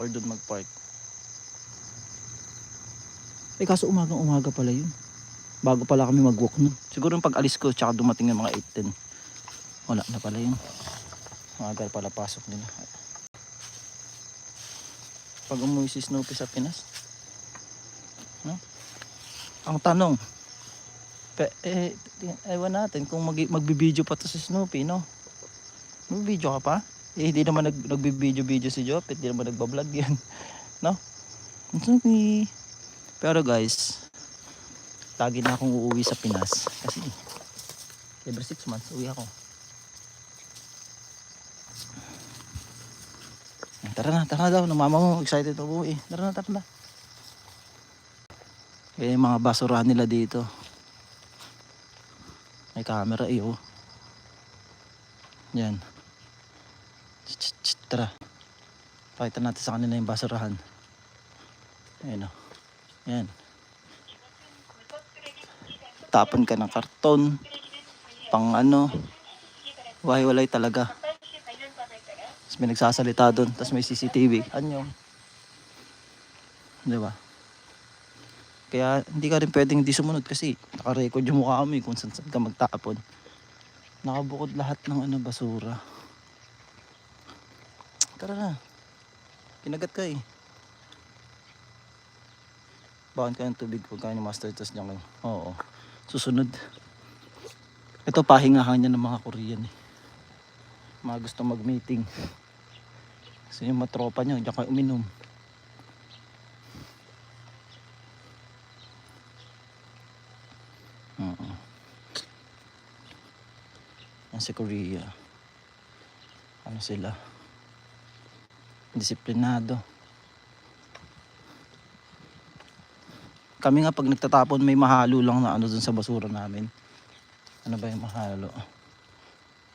or doon mag-park. Eh kaso umagang umaga pala yun. Bago pala kami mag-walk nun. Siguro yung pag-alis ko tsaka dumating yung mga 8-10. Wala na pala yun. Umaga pala pasok nila. Pag umuwi si Snoopy sa Pinas. No? Ang tanong, pe, eh, ewan natin kung mag, magbibideo pa to si Snoopy, no? Magbibideo ka pa? Eh, hindi naman nag, nagbibideo-video si Jopet, hindi naman nagbablog yan. No? Snoopy. Pero guys, lagi na akong uuwi sa Pinas. Kasi, every 6 months, uwi ako. Tara na, tara na daw. Namama mo, excited na umuwi. Tara na, tara na. Eh, mga basurahan nila dito. May camera eh, oh. Yan. Tsk, tsk, tsk, Tara. Pakita natin sa kanila yung basurahan. Ayan, oh. Yan. Tapon ka ng karton. Pang ano. Wahiwalay talaga. Tapos may nagsasalita doon. Tapos may CCTV. Anyo. Di ba? Kaya hindi ka rin pwedeng hindi sumunod kasi nakarecord yung mukha mo eh kung saan saan ka magtapon. Nakabukod lahat ng ano basura. Tara na. Kinagat ka eh. Bakan ka ng tubig pag kain ng master test niya kayo. Oo. Susunod. Ito pahingahan niya ng mga Korean eh. Mga gusto mag-meeting. Kasi yung mga tropa niyo, diyan kayo uminom. Oo. Yan si Korea. Ano sila? Disiplinado. Kami nga pag nagtatapon may mahalo lang na ano dun sa basura namin. Ano ba yung mahalo?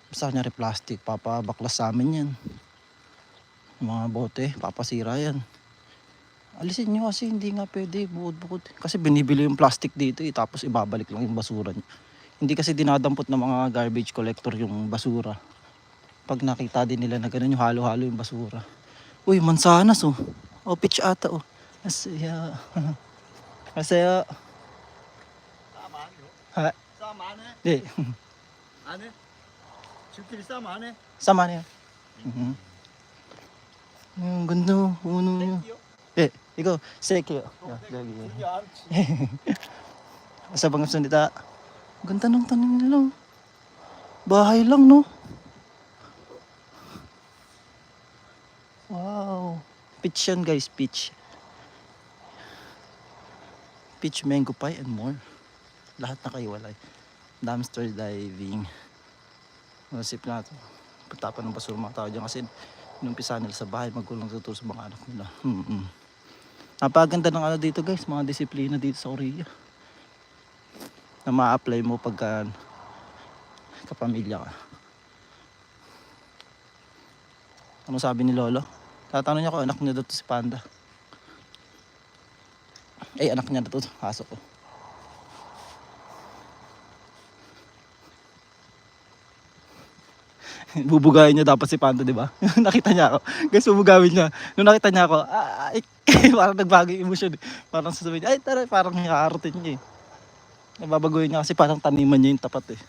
Basta kanyari plastic, papabaklas sa amin yan. Mga bote, papasira yan. Alisin nyo kasi hindi nga pwede bukod-bukod. Kasi binibili yung plastic dito eh, tapos ibabalik lang yung basura niya. Hindi kasi dinadampot ng mga garbage collector yung basura. Pag nakita din nila na ganun yung halo-halo yung basura. Uy, mansanas oh. O, oh, pitch ata oh. Masaya. Masaya. Sama ano? Ha? Sama ano? Di. Ano? Siyempre sama ano? Sama ano yan. Mm-hmm. Ang ganda oh. Uno nyo. Eh, ikaw, sekyo. Ah, Sa bangap sandita. Ganda ng tanim nila. Oh. Bahay lang, no? Wow. Peach yan, guys. Peach. Peach, mango pie, and more. Lahat nakaiwalay. Dumpster diving. Masip na ito. Pagtapan ng basura mga tao dyan kasi inumpisa nila sa bahay magkulang tuturo sa mga anak nila. Hmm, Napaganda ng ano dito guys, mga disiplina dito sa Korea na ma-apply mo pagka kapamilya ka. Ano sabi ni Lolo? Tatanong niya ko, anak niya daw si Panda. Eh, anak niya na to, aso ko. Bubugayin niya dapat si Panda, di ba? nakita niya ako. Guys, bubugawin niya. Nung nakita niya ako, ah, ay, parang nagbago yung emosyon. Parang sasabihin niya, ay, tara, parang nakakarotin niya eh. Nababaguhin niya kasi parang taniman niya yung tapat eh.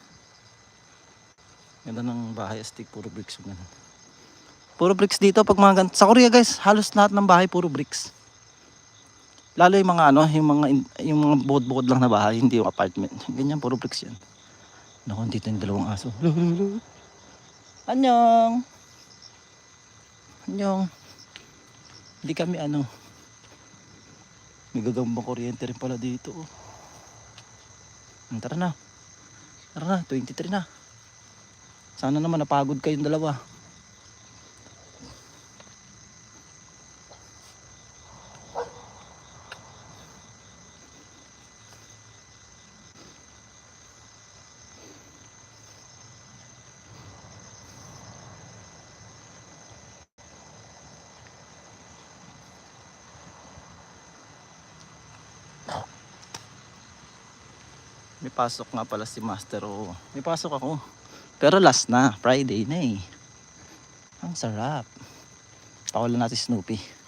Ganda ng bahay astig, puro bricks yung. Puro bricks dito pag mga gan- Sa Korea guys, halos lahat ng bahay puro bricks. Lalo yung mga ano, yung mga yung mga bukod-bukod lang na bahay, hindi yung apartment. Ganyan, puro bricks yan. Naku, dito yung dalawang aso. Anyong! Anyong! Hindi kami ano, may gagambang kuryente rin pala dito. Tara na. Tara na, 23 na. Sana naman napagod kayong dalawa. May pasok nga pala si Master o. May pasok ako. Pero last na, Friday na eh. Ang sarap. Pakulan natin Snoopy.